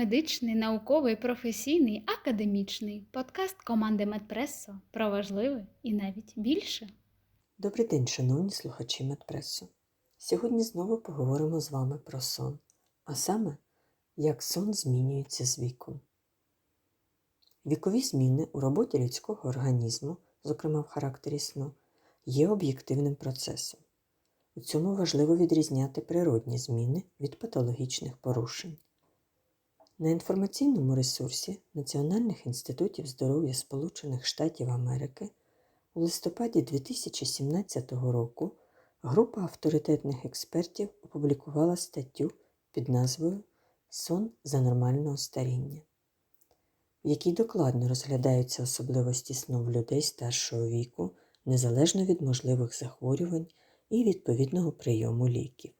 медичний, науковий, професійний, академічний подкаст команди Медпресо про важливе і навіть більше. Добрий день, шановні слухачі Медпресу. Сьогодні знову поговоримо з вами про сон, а саме, як сон змінюється з віком. Вікові зміни у роботі людського організму, зокрема в характері сну, є об'єктивним процесом. У цьому важливо відрізняти природні зміни від патологічних порушень. На інформаційному ресурсі Національних інститутів здоров'я Сполучених Штатів Америки у листопаді 2017 року група авторитетних експертів опублікувала статтю під назвою Сон за нормального старіння, в якій докладно розглядаються особливості сну в людей старшого віку, незалежно від можливих захворювань і відповідного прийому ліків.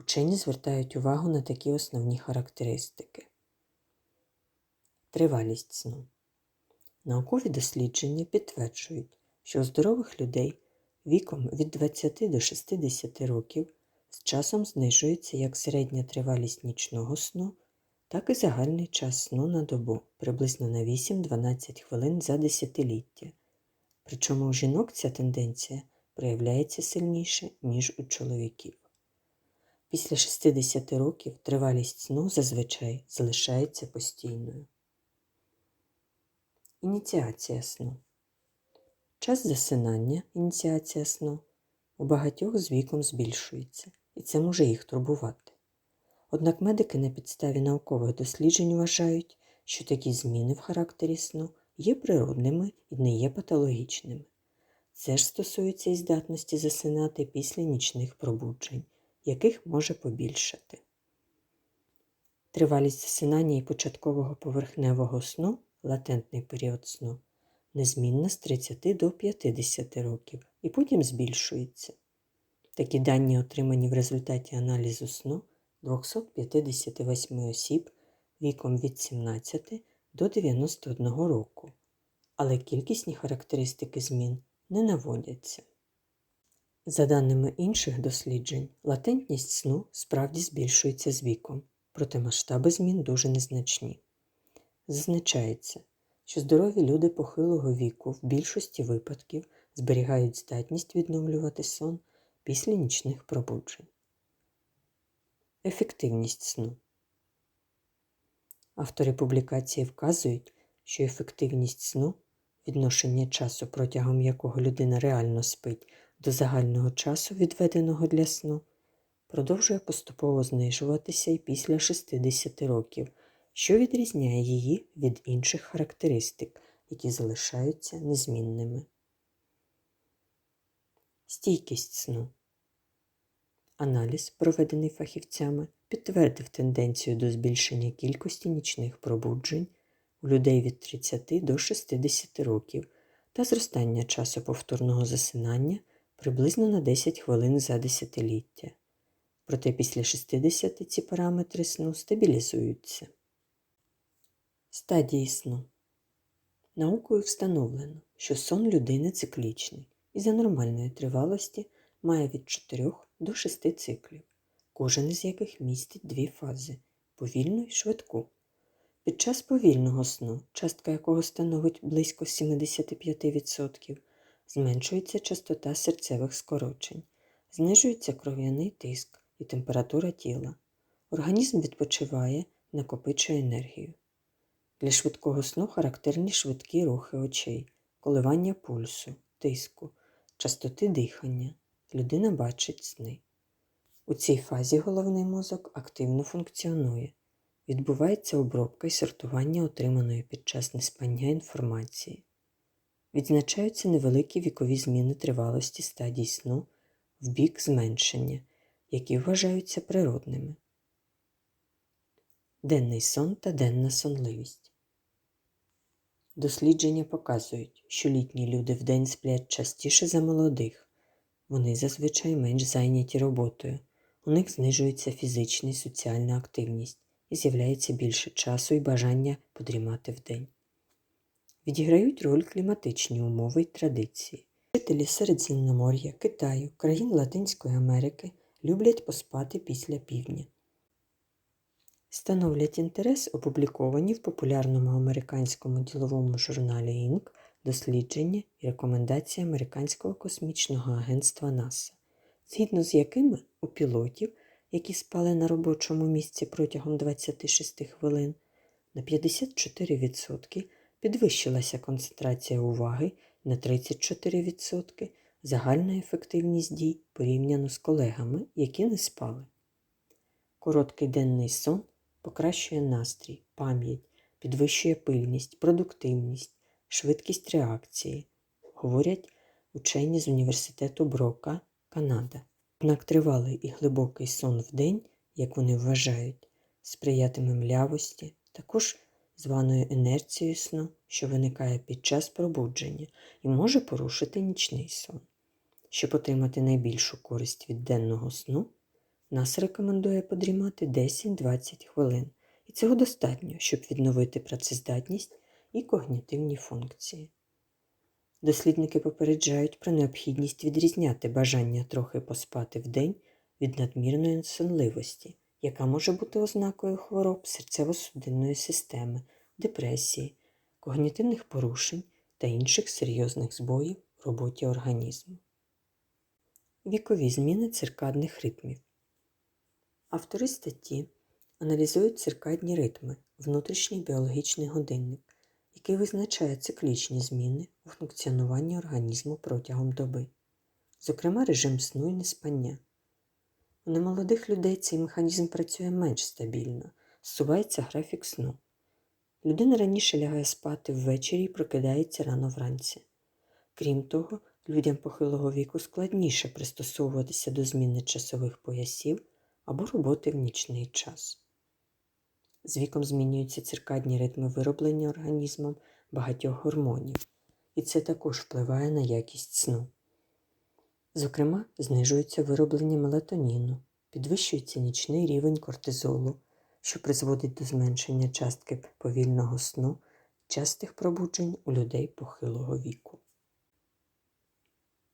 Учені звертають увагу на такі основні характеристики. Тривалість сну. Наукові дослідження підтверджують, що у здорових людей віком від 20 до 60 років з часом знижується як середня тривалість нічного сну, так і загальний час сну на добу приблизно на 8-12 хвилин за десятиліття. Причому у жінок ця тенденція проявляється сильніше, ніж у чоловіків. Після 60 років тривалість сну зазвичай залишається постійною. Ініціація сну. Час засинання, ініціація сну, у багатьох з віком збільшується, і це може їх турбувати. Однак медики на підставі наукових досліджень вважають, що такі зміни в характері сну є природними і не є патологічними. Це ж стосується і здатності засинати після нічних пробуджень, яких може побільшати. Тривалість засинання і початкового поверхневого сну латентний період сну незмінна з 30 до 50 років і потім збільшується. Такі дані отримані в результаті аналізу сну 258 осіб віком від 17 до 91 року, але кількісні характеристики змін не наводяться. За даними інших досліджень, латентність сну справді збільшується з віком, проте масштаби змін дуже незначні. Зазначається, що здорові люди похилого віку в більшості випадків зберігають здатність відновлювати сон після нічних пробуджень. Ефективність сну. Автори публікації вказують, що ефективність сну, відношення часу, протягом якого людина реально спить, до загального часу, відведеного для сну, продовжує поступово знижуватися і після 60 років що відрізняє її від інших характеристик, які залишаються незмінними. Стійкість сну. Аналіз, проведений фахівцями, підтвердив тенденцію до збільшення кількості нічних пробуджень у людей від 30 до 60 років та зростання часу повторного засинання приблизно на 10 хвилин за десятиліття. Проте після 60 ці параметри сну стабілізуються. Стадії сну. Наукою встановлено, що сон людини циклічний і за нормальної тривалості має від 4 до 6 циклів, кожен із яких містить дві фази повільну і швидку. Під час повільного сну, частка якого становить близько 75%, зменшується частота серцевих скорочень, знижується кров'яний тиск і температура тіла. Організм відпочиває, накопичує енергію. Для швидкого сну характерні швидкі рухи очей, коливання пульсу, тиску, частоти дихання. Людина бачить сни. У цій фазі головний мозок активно функціонує. Відбувається обробка і сортування отриманої під час неспання інформації. Відзначаються невеликі вікові зміни тривалості стадій сну в бік зменшення, які вважаються природними. Денний сон та денна сонливість. Дослідження показують, що літні люди вдень сплять частіше за молодих. Вони зазвичай менш зайняті роботою, у них знижується фізична і соціальна активність і з'являється більше часу і бажання подрімати вдень. Відіграють роль кліматичні умови й традиції. Жителі Середземномор'я, Китаю, країн Латинської Америки люблять поспати після півдня. Становлять інтерес, опубліковані в популярному американському діловому журналі Inc. дослідження і рекомендації Американського космічного агентства НАСА, згідно з якими у пілотів, які спали на робочому місці протягом 26 хвилин, на 54% підвищилася концентрація уваги на 34%, загальна ефективність дій порівняно з колегами, які не спали. Короткий денний сон покращує настрій, пам'ять, підвищує пильність, продуктивність, швидкість реакції, говорять учені з університету Брока, Канада. Однак тривалий і глибокий сон в день, як вони вважають, сприятиме млявості, також званою інерцією сну, що виникає під час пробудження і може порушити нічний сон. Щоб отримати найбільшу користь від денного сну, нас рекомендує подрімати 10-20 хвилин, і цього достатньо, щоб відновити працездатність і когнітивні функції. Дослідники попереджають про необхідність відрізняти бажання трохи поспати в день від надмірної сонливості, яка може бути ознакою хвороб серцево-судинної системи, депресії, когнітивних порушень та інших серйозних збоїв в роботі організму. Вікові зміни циркадних ритмів. Автори статті аналізують циркадні ритми, внутрішній біологічний годинник, який визначає циклічні зміни у функціонуванні організму протягом доби, зокрема режим сну і неспання. У немолодих людей цей механізм працює менш стабільно, зсувається графік сну. Людина раніше лягає спати ввечері і прокидається рано вранці. Крім того, людям похилого віку складніше пристосовуватися до зміни часових поясів або роботи в нічний час. З віком змінюються циркадні ритми вироблення організмом багатьох гормонів, і це також впливає на якість сну. Зокрема, знижується вироблення мелатоніну, підвищується нічний рівень кортизолу, що призводить до зменшення частки повільного сну, частих пробуджень у людей похилого віку.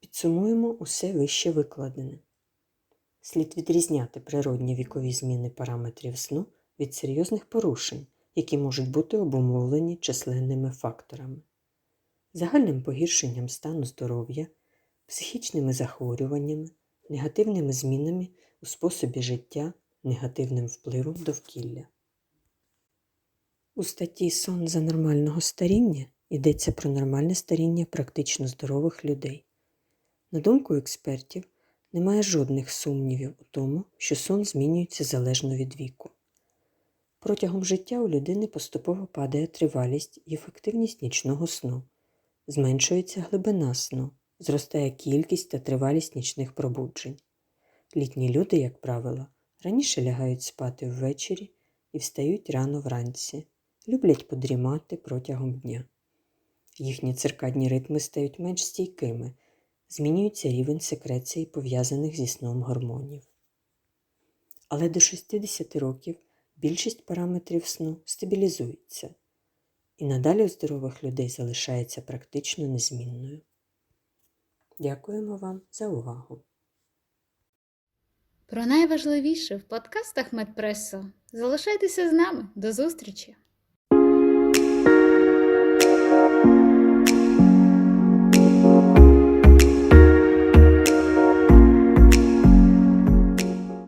Підсумуємо усе вище викладене. Слід відрізняти природні вікові зміни параметрів сну від серйозних порушень, які можуть бути обумовлені численними факторами, загальним погіршенням стану здоров'я, психічними захворюваннями, негативними змінами у способі життя, негативним впливом довкілля. У статті Сон за нормального старіння йдеться про нормальне старіння практично здорових людей. На думку експертів, немає жодних сумнівів у тому, що сон змінюється залежно від віку. Протягом життя у людини поступово падає тривалість і ефективність нічного сну, зменшується глибина сну, зростає кількість та тривалість нічних пробуджень. Літні люди, як правило, раніше лягають спати ввечері і встають рано вранці, люблять подрімати протягом дня. Їхні циркадні ритми стають менш стійкими, змінюється рівень секреції пов'язаних зі сном гормонів. Але до 60 років більшість параметрів сну стабілізується, і надалі у здорових людей залишається практично незмінною. Дякуємо вам за увагу! Про найважливіше в подкастах Медпресо. Залишайтеся з нами. До зустрічі!